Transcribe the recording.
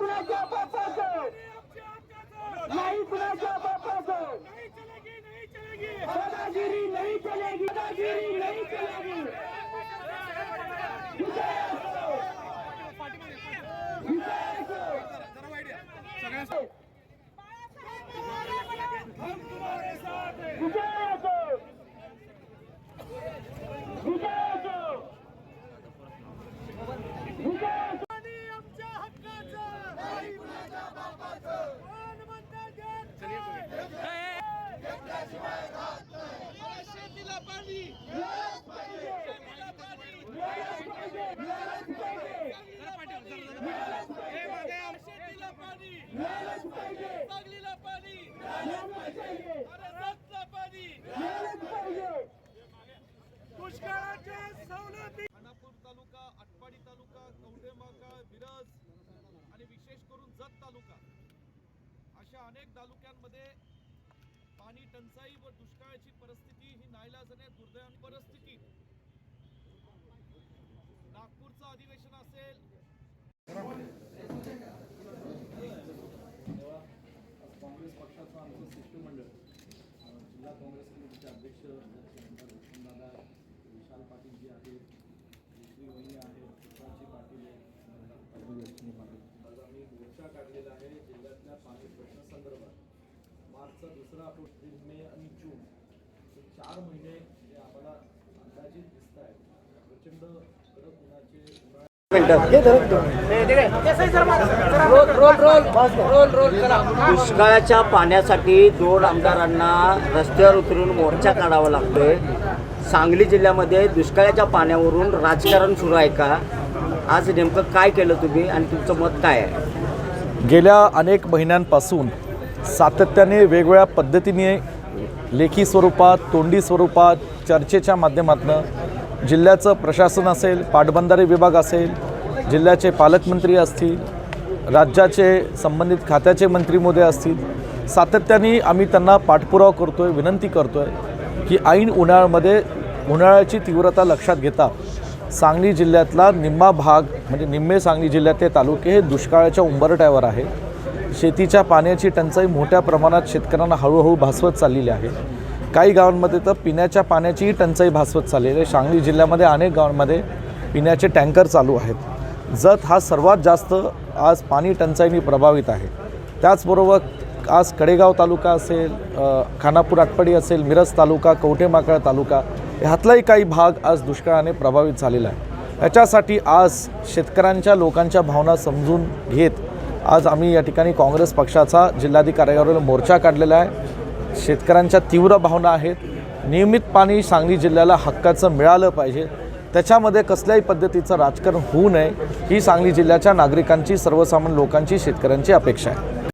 नाही कुणाच्या बापाचं? नाही कुणाच्या बापाचं? दादागिरी नाही चलेगी दादागिरी नाही चलेगी खानापूर तालुका आटपाडी तालुका कवडेमाका मिरज आणि विशेष करून जत तालुका. अशा अनेक तालुक्यांमध्ये पाणी टंचाई व दुष्काळाची परिस्थिती ही नाईलाजाने दुर्दैवी परिस्थिती. नागपूरचं अधिवेशन असेल. काँग्रेस पक्षाचं आमचं शिष्टमंडळ जिल्हा काँग्रेस कमिटीचे अध्यक्ष दादा विशाल पाटील जी आहेत श्री वहिनी आहेत सुभाषजी पाटील आहेत लक्ष्मी पाटील आज आम्ही मोर्चा काढलेला आहे जिल्ह्यातल्या पाणी प्रश्नासंदर्भात मार्चचा दुसरा आठवडा मे आणि जून हे चार महिने जे आम्हाला अंदाजित दिसत आहेत प्रचंड कडक उन्हाचे दुष्काळाच्या पाण्यासाठी दोन आमदारांना रस्त्यावर उतरून मोर्चा काढावा लागतोय. सांगली जिल्ह्यामध्ये दुष्काळाच्या पाण्यावरून राजकारण सुरू आहे का? आज नेमकं काय केलं तुम्ही आणि तुमचं मत काय आहे? गेल्या अनेक महिन्यांपासून सातत्याने वेगवेगळ्या पद्धतीने लेखी स्वरूपात तोंडी स्वरूपात चर्चेच्या माध्यमातून जिल्ह्याचं प्रशासन असेल पाटबंधारे विभाग असेल जिल्ह्याचे पालकमंत्री असतील राज्याचे संबंधित खात्याचे मंत्री मोदय असतील सातत्याने आम्ही त्यांना पाठपुरावा करतो आहे विनंती करतो आहे की ऐन उन्हाळ्यामध्ये उन्हाळ्याची तीव्रता लक्षात घेता सांगली जिल्ह्यातला निम्मा भाग म्हणजे निम्मे सांगली जिल्ह्यातले तालुके हे दुष्काळाच्या उंबरट्यावर आहे. शेतीच्या पाण्याची टंचाई मोठ्या प्रमाणात शेतकऱ्यांना हळूहळू भासवत चाललेली आहे. काही गावांमध्ये तर पिण्याच्या पाण्याचीही टंचाई भासवत चाललेली आहे. सांगली जिल्ह्यामध्ये अनेक गावांमध्ये पिण्याचे टँकर चालू आहेत. जत हा सर्वात जास्त आज पाणी टंचाईने प्रभावित आहे. त्याचबरोबर आज कडेगाव तालुका असेल खानापूर आटपाडी असेल मिरज तालुका कवठेमाकळ तालुका ह्यातलाही काही भाग आज दुष्काळाने प्रभावित झालेला आहे. याच्यासाठी आज शेतकऱ्यांच्या लोकांच्या भावना समजून घेत आज आम्ही या ठिकाणी काँग्रेस पक्षाचा जिल्हाधिकाऱ्यावर मोर्चा काढलेला आहे. शेतकऱ्यांच्या तीव्र भावना आहेत. नियमित पाणी सांगली जिल्ह्याला हक्काचं मिळालं पाहिजे. त्याच्यामध्ये कसल्याही पद्धतीचं राजकारण होऊ नये. ही सांगली जिल्ह्याच्या नागरिकांची सर्वसामान्य लोकांची शेतकऱ्यांची अपेक्षा आहे.